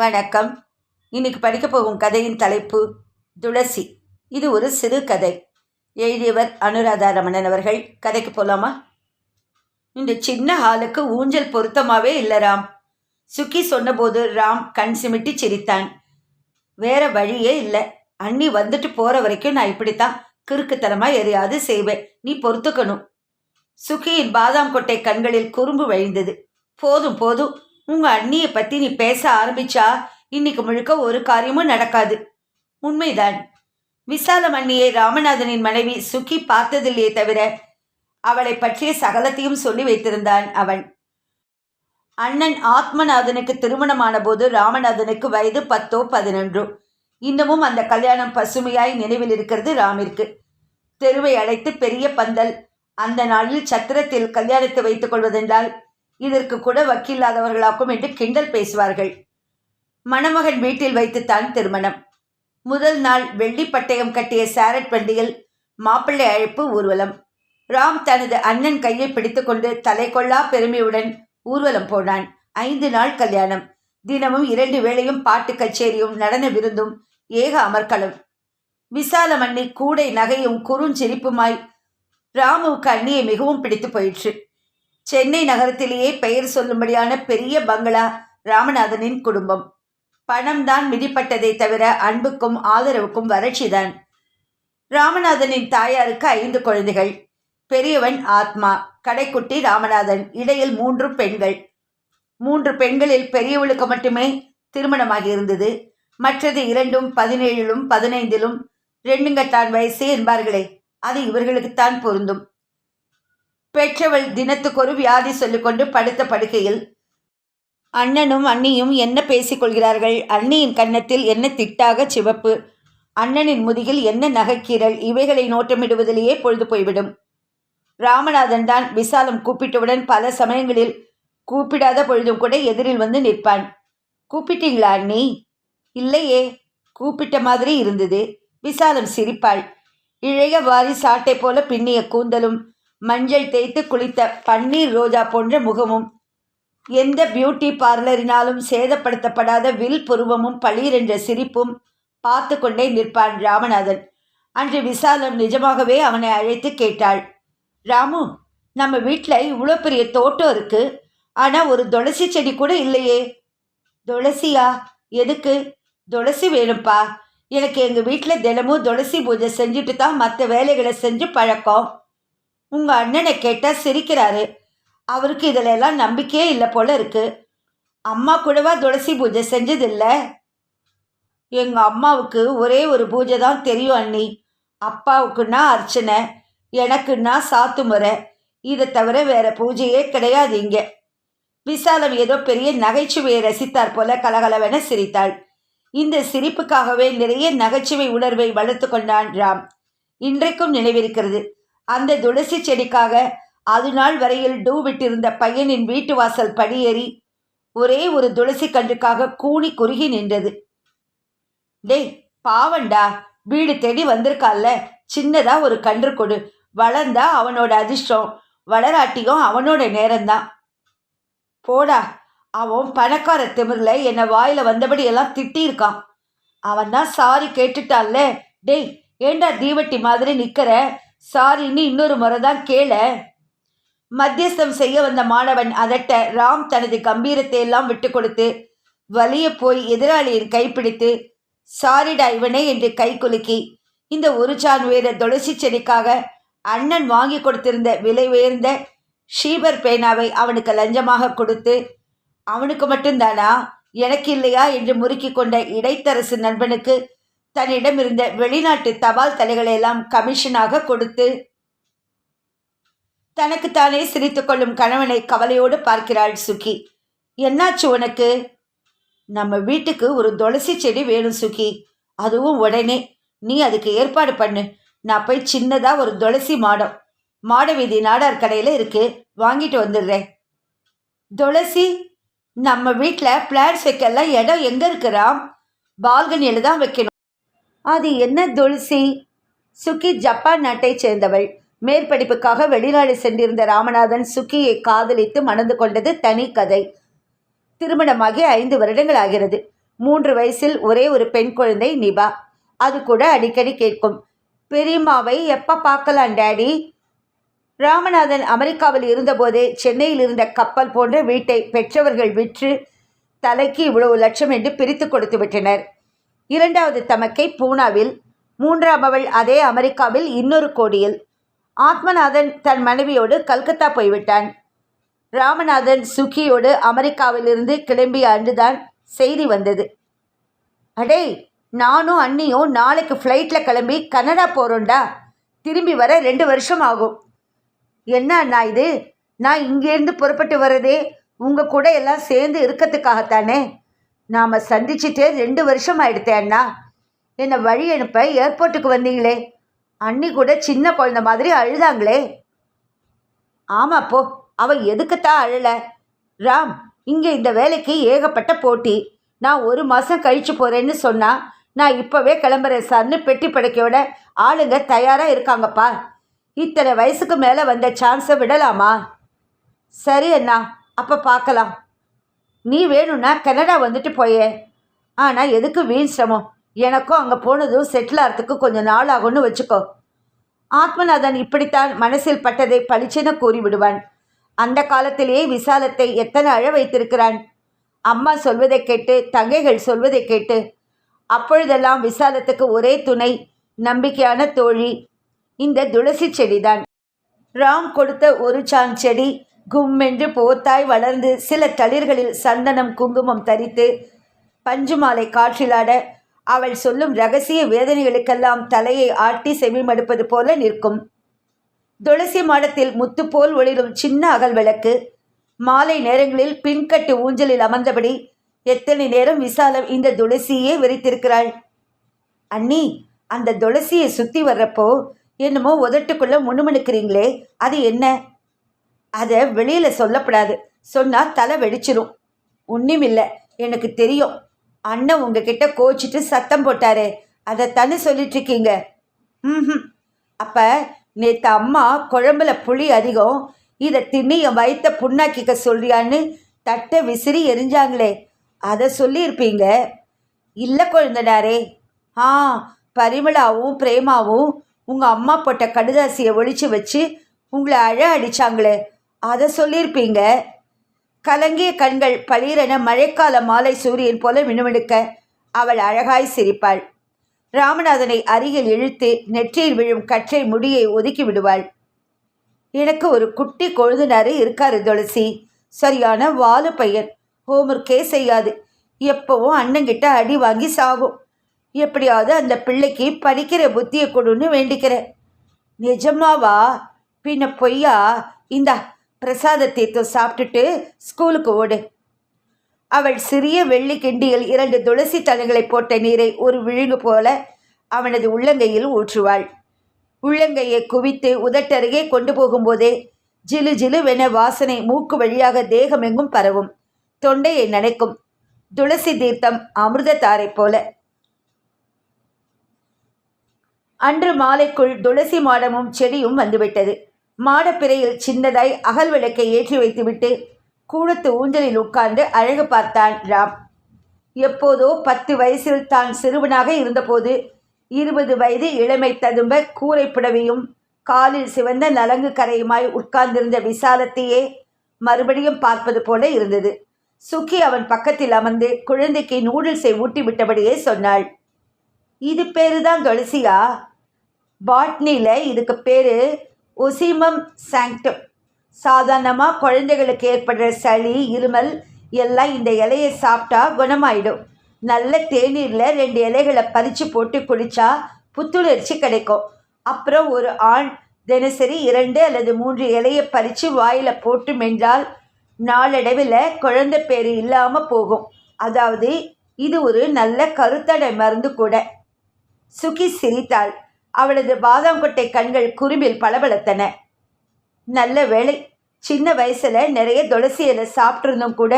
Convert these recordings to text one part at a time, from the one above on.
வணக்கம். இன்னைக்கு படிக்க போகும் கதையின் தலைப்பு துளசி. இது ஒரு சிறு கதை. எழுதியவர் அனுராதா ரமணன் அவர்கள். கதைக்கு போலாமா? இந்த சின்ன ஹாலுக்கு ஊஞ்சல் பொருத்தமாவே இல்லை ராம். சுக்கி சொன்னபோது ராம் கண் சிமிட்டி சிரித்தான். வேற வழியே இல்லை. அண்ணி வந்துட்டு போற வரைக்கும் நான் இப்படித்தான் கிறுக்குத்தனமா எதையாவது செய்வேன். நீ பொறுத்துக்கணும். சுக்கியின் பாதாம் கொட்டை கண்களில் குறும்பு வழிந்தது. போதும் போதும். உங்க அண்ணியை பத்தி நீ பேச ஆரம்பிச்சா இன்னைக்கு முழுக்க ஒரு காரியமும் நடக்காது. உண்மைதான். விசாலம் அண்ணியை ராமநாதனின் மனைவி சுக்கி பார்த்ததில்லையே தவிர அவளை பற்றிய சகலத்தையும் சொல்லி வைத்திருந்தான் அவன் அண்ணன் ஆத்மநாதனுக்கு திருமணமான போது ராமநாதனுக்கு வயது பத்தோ பதினொன்றோ. இன்னமும் அந்த கல்யாணம் பசுமையாய் நினைவில் இருக்கிறது ராமிற்கு. தெருவை அழைத்து பெரிய பந்தல். அந்த நாளில் சத்திரத்தில் கல்யாணத்தை வைத்துக் கொள்வதென்றால் இதற்கு கூட வக்கீல்லாதவர்களாக்கும் என்று கிண்டல் பேசுவார்கள். மணமகன் வீட்டில் வைத்துத்தான் திருமணம். முதல் நாள் வெள்ளி பட்டயம் கட்டிய சாரட் வண்டியில் மாப்பிள்ளை அழைப்பு ஊர்வலம். ராம் தனது அண்ணன் கையை பிடித்துக்கொண்டு தலை கொள்ளா பெருமையுடன் ஊர்வலம் போனான். ஐந்து நாள் கல்யாணம். தினமும் இரண்டு வேளையும் பாட்டு கச்சேரியும் நடன விருந்தும் ஏக அமர்க்களம். விசாலமண்ணி கூடை நகையும் குறுஞ்சிரிப்புமாய் ராமுவுக்கு அண்ணியை மிகவும் பிடித்து போயிற்று. சென்னை நகரத்திலேயே பெயர் சொல்லும்படியான பெரிய பங்களா ராமநாதனின் குடும்பம். பணம்தான் மிதிப்பட்டதை தவிர அன்புக்கும் ஆதரவுக்கும் வறட்சிதான். ராமநாதனின் தாயாருக்கு ஐந்து குழந்தைகள். பெரியவன் ஆத்மா கடைக்குட்டி ராமநாதன் இடையில் மூன்று பெண்கள். மூன்று பெண்களில் பெரியவளுக்கு மட்டுமே திருமணமாகி இருந்தது. மற்றது இரண்டும் பதினேழிலும் பதினைந்திலும் ரெண்டுங்கத்தான் வயசே என்பார்களே அது இவர்களுக்குத்தான் பொருந்தும். பெற்றவள் தினத்துக்கொரு வியாதி சொல்லிக்கொண்டு படுத்த படுக்கையில் அண்ணனும் அண்ணியும் என்ன பேசிக்கொள்கிறார்கள்? அண்ணியின் கன்னத்தில் என்ன திட்டாக சிவப்பு? அண்ணனின் முதுகில் என்ன நகைக்கீரல்? இவைகளை நோட்டமிடுவதிலேயே பொழுது போய்விடும். ராமநாதன் தான் விசாலம் கூப்பிட்டவுடன் பல சமயங்களில் கூப்பிடாத பொழுதும் கூட எதிரில் வந்து நிற்பான். கூப்பிட்டீங்களா அண்ணி? இல்லையே கூப்பிட்ட மாதிரி இருந்தது. விசாலம் சிரிப்பாள். இழைய வாரி சாட்டை போல பின்னிய கூந்தலும் மஞ்சள் தேய்த்து குளித்த பன்னீர் ரோஜா போன்ற முகமும் எந்த பியூட்டி பார்லரினாலும் சேதப்படுத்தப்படாத வில் புருவமும் பளீரென்ற சிரிப்பும் பார்த்து கொண்டே நிற்பான் ராமநாதன். அன்று விசாலம் நிஜமாகவே அவனை அழைத்து கேட்டாள். ராமு நம்ம வீட்டில் இவ்வளோ பெரிய தோட்டம் இருக்கு. ஆனால் ஒரு துளசி செடி கூட இல்லையே. துளசியா? எதுக்கு? துளசி வேணும்ப்பா எனக்கு எங்கள் வீட்டில் தினமும் துளசி பூஜை செஞ்சுட்டு தான் மற்ற வேலைகளை செஞ்சு பழக்கம். உங்கள் அண்ணனை கேட்டால் சிரிக்கிறாரு. அவருக்கு இதில் எல்லாம் நம்பிக்கையே இல்லை போல இருக்கு. அம்மா கூடவா துளசி பூஜை செஞ்சதில்லை? எங்கள் அம்மாவுக்கு ஒரே ஒரு பூஜை தான் தெரியும் அண்ணி. அப்பாவுக்குன்னா அர்ச்சனை எனக்குன்னா சாத்து முறை. இதை தவிர வேற பூஜையே கிடையாது இங்கே. விசாலம் ஏதோ பெரிய நகைச்சுவையை ரசித்தார் போல கலகலவென சிரித்தாள். இந்த சிரிப்புக்காகவே நிறைய நகைச்சுவை உணர்வை வளர்த்து கொண்டான் ராம். இன்றைக்கும் நினைவிருக்கிறது. அந்த துளசி செடிக்காக அது நாள் வரையில் டூ விட்டிருந்த பையனின் வீட்டு வாசல் படியேறி ஒரே ஒரு துளசி கன்றுக்காக கூனி குறுகி நின்றது. டேய் பாவண்டா வீடு தேடி வந்திருக்கால சின்னதா ஒரு கன்று கொடு. வளர்ந்தா அவனோட அதிர்ஷ்டம் வளராட்டியும் அவனோட நேரம்தான். போடா அவன் பணக்கார திமிரில் என்னை வாயில வந்தபடியெல்லாம் திட்டியிருக்கான். அவன் தான் சாரி கேட்டுட்டான்ல டேய் ஏண்டா தீவட்டி மாதிரி நிற்கிற சாரின்னு இன்னொரு முறை தான் கேள. மத்தியஸ்தம் செய்ய வந்த மாணவன் அதட்ட ராம் தனது கம்பீரத்தை எல்லாம் விட்டு கொடுத்து வலிய போய் எதிராளியின் கைப்பிடித்து சாரிடா இவனே என்று கை குலுக்கி இந்த ஒரு சான் உயர துளசி செடிக்காக அண்ணன் வாங்கி கொடுத்திருந்த விலை உயர்ந்த ஷீபர் பேனாவை அவனுக்கு லஞ்சமாக கொடுத்து அவனுக்கு மட்டும்தானா? எனக்கு இல்லையா? என்று முறுக்கி கொண்ட இடைத்தரசு நண்பனுக்கு தன்னிடம் இருந்த வெளிநாட்டு தபால் தலைகளை எல்லாம் கமிஷனாக கொடுத்து தனக்குத்தானே சிரித்து கொள்ளும் கணவனை கவலையோடு பார்க்கிறாள் சுகி. என்னாச்சு உனக்கு? நம்ம வீட்டுக்கு ஒரு துளசி செடி வேணும் சுகி. அதுவும் உடனே. நீ அதுக்கு ஏற்பாடு பண்ணு. நான் போய் சின்னதாக ஒரு துளசி மாடம் மாட வீதி நாடார் கடையில் இருக்கு. வாங்கிட்டு வந்துடுறேன். துளசி? நம்ம வீட்டில் பிளான்ஸ் வைக்கலாம் இடம் எங்கே இருக்கிறான் பால்கனியில் தான் வைக்கணும். அது என்ன துளசி? சுக்கி ஜப்பான் நாட்டைச் சேர்ந்தவள். மேற்படிப்புக்காக வெளிநாடு சென்றிருந்த ராமநாதன் சுக்கியை காதலித்து மணந்து கொண்டது தனி கதை. திருமணமாகி ஐந்து வருடங்கள் ஆகிறது. மூன்று வயசில் ஒரே ஒரு பெண் குழந்தை நிபா. அது கூட அடிக்கடி கேட்கும். பெரியம்மாவை எப்போ பார்க்கலாம் டேடி? ராமநாதன் அமெரிக்காவில் இருந்தபோதே சென்னையில் இருந்த கப்பல் போன்ற வீட்டை பெற்றவர்கள் விற்று தலைக்கு இவ்வளவு லட்சம் என்று பிரித்து கொடுத்து விட்டனர். இரண்டாவது தமக்கை பூனாவில் மூன்றாம் அவள் அதே அமெரிக்காவில் இன்னொரு கோடியில். ஆத்மநாதன் தன் மனைவியோடு கல்கத்தா போய்விட்டான். ராமநாதன் சுகியோடு அமெரிக்காவிலிருந்து கிளம்பிய அன்றுதான் செய்தி வந்தது. அடே நானும் அண்ணியும் நாளைக்கு ஃப்ளைட்டில் கிளம்பி கனடா போகிறோம்டா திரும்பி வர ரெண்டு வருஷம் ஆகும். என்ன அண்ணா இது? நான் இங்கேருந்து புறப்பட்டு வர்றதே உங்கள் கூட எல்லாம் சேர்ந்து இருக்கிறதுக்காகத்தானே? நாம் சந்திச்சுட்டு ரெண்டு வருஷம் ஆயிடுத்தேன் அண்ணா. என்னை வழி அனுப்ப ஏர்போர்ட்டுக்கு வந்தீங்களே. அண்ணி கூட சின்ன குழந்தை மாதிரி அழுதாங்களே. ஆமாம் போ அவள் எதுக்குத்தான் அழலை? ராம் இங்கே இந்த வேலைக்கு ஏகப்பட்ட போட்டி. நான் ஒரு மாதம் கழிச்சு போகிறேன்னு சொன்னால் நான் இப்போவே கிளம்புறேன் சார்னு பெட்டி படைக்கையோட ஆளுங்க தயாராக இருக்காங்கப்பா. இத்தனை வயசுக்கு மேலே வந்த சான்ஸை விடலாமா? சரி அண்ணா அப்போ பார்க்கலாம். நீ வேணும்னா கனடா வந்துட்டு போயே. ஆனால் எதுக்கு வீண் சிரமம்? எனக்கும் அங்கே போனதும் செட்டில் ஆகிறதுக்கு கொஞ்சம் நாள் ஆகும்னு வச்சுக்கோ. ஆத்மநாதன் இப்படித்தான் மனசில் பட்டதை பளிச்சென கூறி விடுவான் அந்த காலத்திலேயே விசாலத்தை எத்தனை அழ வைத்திருக்கிறான்? அம்மா சொல்வதை கேட்டு தங்கைகள் சொல்வதை கேட்டு. அப்பொழுதெல்லாம் விசாலத்துக்கு ஒரே துணை நம்பிக்கையான தோழி. இந்த துளசி செடிதான். ராம் கொடுத்த ஒரு சான் செடி கும்மென்று போத்தாய் வளர்ந்து சில தளிர்களில் சந்தனம் குங்குமம் தரித்து பஞ்சுமாலை காற்றிலாட அவள் சொல்லும் ரகசிய வேதனைகளுக்கெல்லாம் தலையை ஆட்டி செவிமடுப்பது போல நிற்கும். துளசி மாடத்தில் முத்து போல் ஒளிரும் சின்ன அகல் விளக்கு மாலை நேரங்களில் பின்கட்டு ஊஞ்சலில் அமர்ந்தபடி எத்தனை நேரம் விசாலம் இந்த துளசியே விரித்திருக்கிறாள்? அண்ணி அந்த துளசியை சுற்றி வர்றப்போ என்னமோ உதட்டுக்குள்ளே முணுமுணுக்கிறீங்களே அது என்ன? அதை வெளியில் சொல்லப்படாது. சொன்னால் தலை வெடிச்சிரும். ஒன்றுமில்லை எனக்கு தெரியும். அண்ணன் உங்ககிட்ட கோச்சிட்டு சத்தம் போட்டாரே. அதை தானே சொல்லிட்டு இருக்கீங்க? ம் அப்போ நேற்று அம்மா குழம்புல புளி அதிகம். இதை தின்னி என் வயிற்ற புண்ணாக்கிக்க சொல்றியான்னு தட்டை விசிறி எரிஞ்சாங்களே. அதை சொல்லியிருப்பீங்க? இல்லை குழந்தனாரே. ஆ பரிமளாவும் பிரேமாவும் உங்கள் அம்மா போட்ட கடுதாசியை ஒழிச்சு வச்சு உங்களை அழ அடித்தாங்களே அதை சொல்லியிருப்பீங்க கலங்கிய கண்கள் பளீரென மழைக்கால மாலை சூரியன் போல மினுமினுக்க அவள் அழகாய் சிரிப்பாள். ராமநாதனை அருகில் இழுத்து நெற்றியில் விழும் கற்றை முடியை ஒதுக்கி விடுவாள். எனக்கு ஒரு குட்டி கொழுதுனாரு இருக்காரு துளசி. சரியான வாலு பையன். ஹோம்ஒர்க்கே செய்யாது. எப்பவும் அண்ணங்கிட்ட அடி வாங்கி சாகும். எப்படியாவது அந்த பிள்ளைக்கு படிக்கிற புத்தியை கொடுன்னு வேண்டிக்கிறேன். நிஜமாவா? பின்ன பொய்யா? இந்தா பிரசாத தீர்த்தம் சாப்பிட்டுட்டு ஸ்கூலுக்கு ஓடு. அவள் சிறிய வெள்ளி கிண்டியில் இரண்டு துளசி தலங்களை போட்ட நீரை ஒரு விழுங்கு போல அவனது உள்ளங்கையில் ஊற்றுவாள். உள்ளங்கையை குவித்து உதட்டருகே கொண்டு போகும்போதே ஜிலு ஜிலுவென வாசனை மூக்கு வழியாக தேகமெங்கும் பரவும். தொண்டையை நனைக்கும். துளசி தீர்த்தம் அமிர்தத்தாரை போல. அன்று மாலைக்குள் துளசி மாடமும் செடியும் வந்துவிட்டது. மாடப்பிறையில் சின்னதாய் அகல் விளக்கை ஏற்றி வைத்துவிட்டு கூடத்து ஊஞ்சலில் உட்கார்ந்து அழகு பார்த்தான் ராம். எப்போதோ பத்து வயசில் தான் சிறுவனாக இருந்தபோது இருபது வயது இளமை ததும்ப கூரை புடவையும் காலில் சிவந்த நலங்கு கரையுமாய் உட்கார்ந்திருந்த விசாலத்தையே மறுபடியும் பார்ப்பது போல இருந்தது. சுக்கி அவன் பக்கத்தில் அமர்ந்து குழந்தைக்கு நூடுல்ஸை ஊட்டி விட்டபடியே சொன்னாள் இது பேரு தான் துளசியா? பாட்னியில் இதுக்கு பேர் ஒசிமம் சாங்க்டம். சாதாரணமாக குழந்தைகளுக்கு ஏற்படுற சளி இருமல் எல்லாம் இந்த இலையை சாப்பிட்டா குணமாயிடும். நல்ல தேநீரில் ரெண்டு இலைகளை பறித்து போட்டு குளித்தா புத்துணர்ச்சி கிடைக்கும். அப்புறம் ஒரு ஆண் தினசரி இரண்டு அல்லது மூன்று இலையை பறித்து வாயில் போட்டு மென்றால் நாளடைவில் குழந்தை பேர் இல்லாமல் போகும். அதாவது இது ஒரு நல்ல கருத்தடை மருந்து கூட. சுகி சிரித்தாள். அவளது பாதாங்கொட்டை கண்கள் குறும்பில் பளபளத்தன. நல்ல வேலை சின்ன வயசுல நிறைய துளசி இலை சாப்பிட்ருந்தும் கூட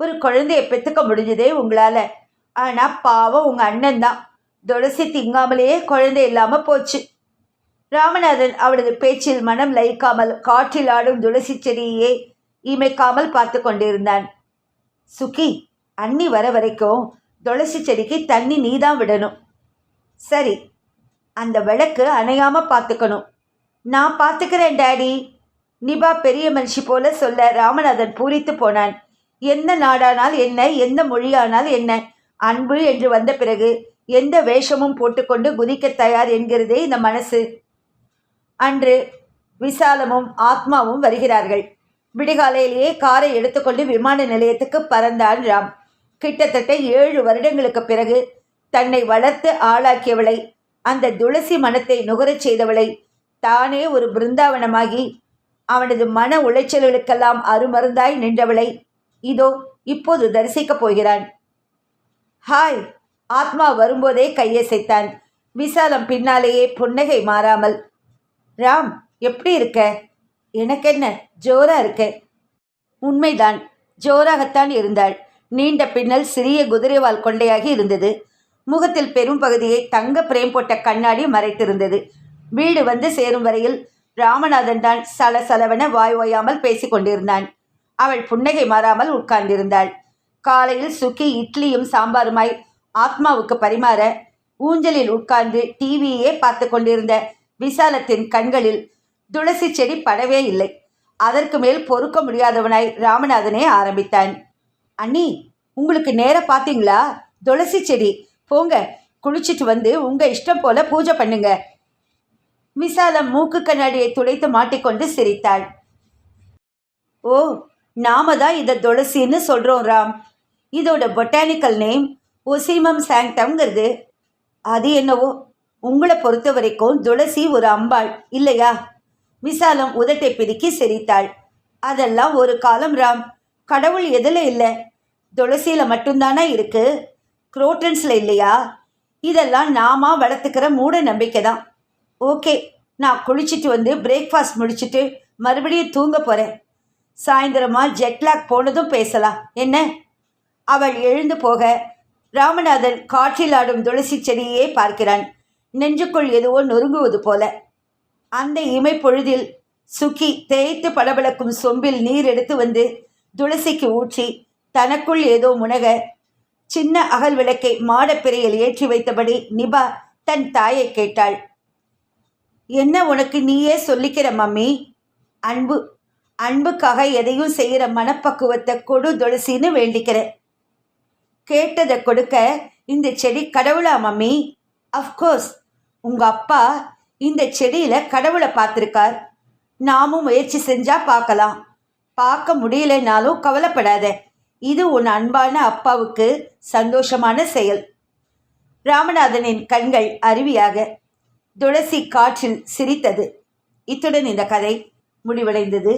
ஒரு குழந்தைய பெற்றுக்க முடிஞ்சதே உங்களால். ஆனால் பாவம் உங்கள் அண்ணன் தான். துளசி திங்காமலேயே குழந்தை இல்லாமல் போச்சு. ராமநாதன் அவளது பேச்சில் மனம் லயிக்காமல் காற்றில் ஆடும் துளசி செடியே இமைக்காமல் பார்த்து கொண்டிருந்தான். சுகி அண்ணி வர வரைக்கும் துளசி செடிக்கு தண்ணி நீ தான் விடணும். சரி அந்த விளக்கு அணையாமல் பார்த்துக்கணும் நான் பார்த்துக்கிறேன் டாடி. நிபா பெரிய மனுஷி போல சொல்ல ராமநாதன் பூரித்து போனான். எந்த நாடானால் என்ன எந்த மொழியானால் என்ன? அன்பு என்று வந்த பிறகு எந்த வேஷமும் போட்டுக்கொண்டு குதிக்க தயார் என்கிறதே இந்த மனசு. அன்று விசாலமும் ஆத்மாவும் வருகிறார்கள். விடிகாலையிலேயே காரை எடுத்துக்கொண்டு விமான நிலையத்துக்கு பறந்தான் ராம். கிட்டத்தட்ட ஏழு வருடங்களுக்கு பிறகு தன்னை வளர்த்து ஆளாக்கியவளை அந்த துளசி மனத்தை நுகரச் செய்தவளை தானே ஒரு பிருந்தாவனமாகி அவனது மன உளைச்சல்களுக்கெல்லாம் அருமருந்தாய் நின்றவளை இதோ இப்போது தரிசிக்கப் போகிறான். ஹாய்! ஆத்மா வரும்போதே கையசைத்தான். விசாலம் பின்னாலேயே புன்னகை மாறாமல் ராம் எப்படி இருக்க? எனக்கென்ன? ஜோரா இருக்க? உண்மைதான். ஜோராகத்தான் இருந்தாள். நீண்ட பின்னல் சிறிய குதிரைவால் கொண்டையாகி இருந்தது. முகத்தில் பெரும் பகுதியை தங்க பிரேம் போட்ட கண்ணாடி மறைத்திருந்தது. வீடு வந்து சேரும் வரையில் ராமநாதன் தான் சலசலவென வாய் ஓயாமல் பேசிக் கொண்டிருந்தான். அவள் புன்னகை மாறாமல் உட்கார்ந்திருந்தாள். காலையில் சுக்கி இட்லியும் சாம்பாருமாய் ஆத்மாவுக்கு பரிமாற ஊஞ்சலில் உட்கார்ந்து டிவியே பார்த்து கொண்டிருந்த விசாலத்தின் கண்களில் துளசி செடி படவே இல்லை. அதற்கு மேல் பொறுக்க முடியாதவனாய் ராமநாதனே ஆரம்பித்தான். அண்ணி உங்களுக்கு நேர பார்த்தீங்களா? துளசி செடி போங்க. குளிச்சிட்டு வந்து உங்கள் இஷ்டம் போல பூஜை பண்ணுங்க. விசாலம் மூக்கு கண்ணாடியை துடைத்து மாட்டிக்கொண்டு சிரித்தாள். ஓ நாம தான் இதை துளசின்னு சொல்கிறோம் ராம். இதோட பொட்டானிக்கல் நேம் ஒசிமம் சாங்டம்ங்கிறது. அது என்னவோ? உங்களை பொறுத்த வரைக்கும் துளசி ஒரு அம்பாள் இல்லையா? விசாலம் உதட்டை பிதுக்கி சிரித்தாள். அதெல்லாம் ஒரு காலம் ராம். கடவுள் எதில் இல்லை? துளசியில் மட்டும்தானா இருக்குது குரோட்டன்ஸில் இல்லையா? இதெல்லாம் நாம வளர்த்துக்கிற மூட நம்பிக்கை தான் ஓகே நான் குளிச்சுட்டு வந்து பிரேக்ஃபாஸ்ட் முடிச்சுட்டு மறுபடியும் தூங்க போகிறேன் சாயந்தரமாக ஜெட்லாக் போனதும் பேசலாம். என்ன? அவள் எழுந்து போக ராமநாதன் காற்றில் ஆடும் துளசி செடியே பார்க்கிறான். நெஞ்சுக்குள் எதுவோ நொறுங்குவது போல. அந்த இமை பொழுதில் சுக்கி தேய்த்து பளபளக்கும் சொம்பில் நீர் எடுத்து வந்து துளசிக்கு ஊற்றி தனக்குள் ஏதோ முனக சின்ன அகல் விளக்கை மாடப்பிறையில் ஏற்றி வைத்தபடி நிபா தன் தாயை கேட்டாள். என்ன உனக்கு நீயே சொல்லிக்கிற மம்மி? அன்பு அன்புக்காக எதையும் செய்கிற மனப்பக்குவத்தை கொடு துளசின்னு வேண்டிக்கிறேன். கேட்டதை கொடுக்க இந்த செடி கடவுளா மம்மி? அஃப்கோர்ஸ் உங்கள் அப்பா இந்த செடியில் கடவுளை பார்த்துருக்கார். நாமும் முயற்சி செஞ்சால் பார்க்கலாம். பார்க்க முடியலைனாலும் கவலைப்படாத. இது உன் அன்பான அப்பாவுக்கு சந்தோஷமான செயல். ராமநாதனின் கண்கள் அருவியாக துளசி காற்றில் சிரித்தது. இத்துடன் இந்த கதை முடிவடைந்தது.